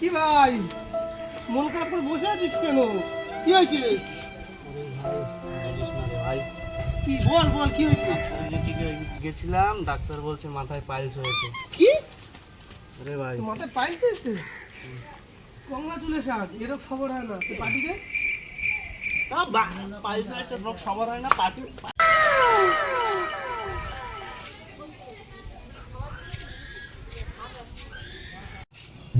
কি ভাই? মন খারাপ করে বসে আছিস কেন? কি হয়েছে? ভাই কি বল বল কি হয়েছে? গেছিলাম ডাক্তার বলছে মাথায় পাইলস হয়েছে। কি? আরে ভাই। মাথায় পাইল দিয়েছে কংগ্রাচুলেশন এরকম খবর হয় না। তুই পার্টি দে পাইলস হয়েছে রোগ সবার হয় না পার্টি এটা নতুন কিনেছি ভাই না রে ভাই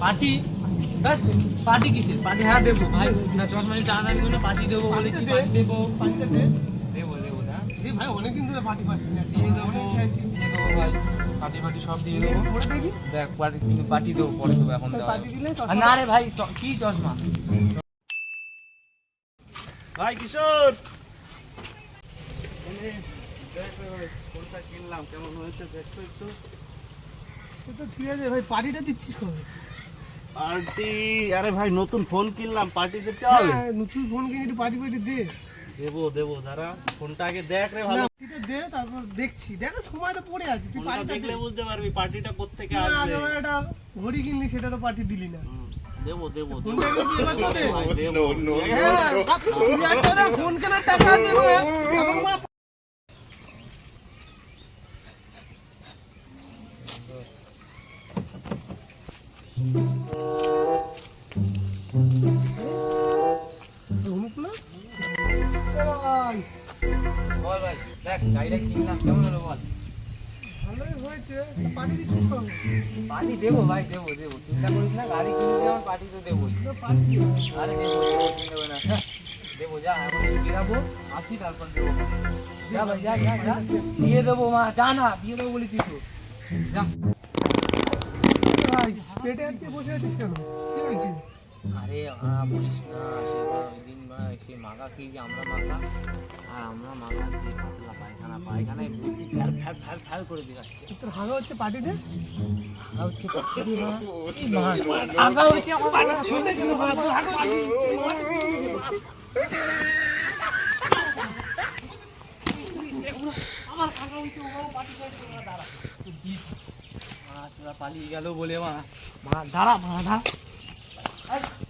পার্টি পার্টি পার্টি কিসের? পার্টি হ্যাঁ দেবো ভাই। না চশমানি টাকা দাবি করে পার্টি দেবো বলেছি পার্টি দেবো? পার্টিটা দেবো। দেবো না ভাই অনেকদিন ধরে পার্টি পাচ্ছি না। দেবো ভাই। পার্টি পার্টি সব দিয়ে দেবো। দেখ পার্টি কিন্তু পার্টি দেবো পরে দেবো এখন দেওয়া পার্টি দিলে আর না রে ভাই কি চশমা? ভাই কিশোর! কিনলাম কেমন হয়েছে দেখছ একটু সে তো ঠিক আছে ভাই পার্টিটা দিচ্ছিস কবে? পার্টি আরে ভাই নতুন ফোন কিনলাম পার্টিতে চল। হ্যাঁ নতুন ফোন কিনে একটু পার্টি পার্টি দে। দেবো দেবো দাঁড়া। ফোনটা আগে দেখ রে ভালো। পার্টিটা দে তারপর দেখছি। দেখ সময় তো পড়ে আছে। তুই পার্টিটা দেখলে বুঝতে পারবি পার্টিটা আসবে। আগে একটা ঘড়ি কিনলি সেটারও পার্টি দিলি না। দেবো দেবো এবার তো ভাই, বল ভাই দেখ গাড়িটা কিনলাম কেমন হলো বল? ভালোই হয়েছে পার্টি দিচ্ছিস কবে? পার্টি দেবো ভাই দেবো দেবো। চিন্তা করিস না গাড়ি কিনতে আমার পার্টি তো দেবোই। আরে দেবো দেবো না। হ্যাঁ, দেবো যা এখন বেরাবো আসি তারপর দেবো। যা ভাই যা যা যা। দিয়ে দেবো মা যা না দিয়ে দেবো বলেছি তো। যা। পেটে আজকে বসে আছিস কেন? কি হয়েছে? আরে বলিস না ওই দিন সে মাগা কি যে আমরা মাখা আর আমরা মাখা দিয়ে পাতলা পায়খানা পায়খানায় বুদ্ধি ফ্যাল ফ্যাল ফ্যাল ফ্যাল করে দিচ্ছে তোর হাগা হচ্ছে পার্টিতে? আর হচ্ছে কি আগা হচ্ছে আমার আগা হচ্ছে ওরাও পার্টি। করছে মা দাঁড়া পালিয়ে গেল বলে মা। মা দাঁড়া মা দাঁড়া। はい。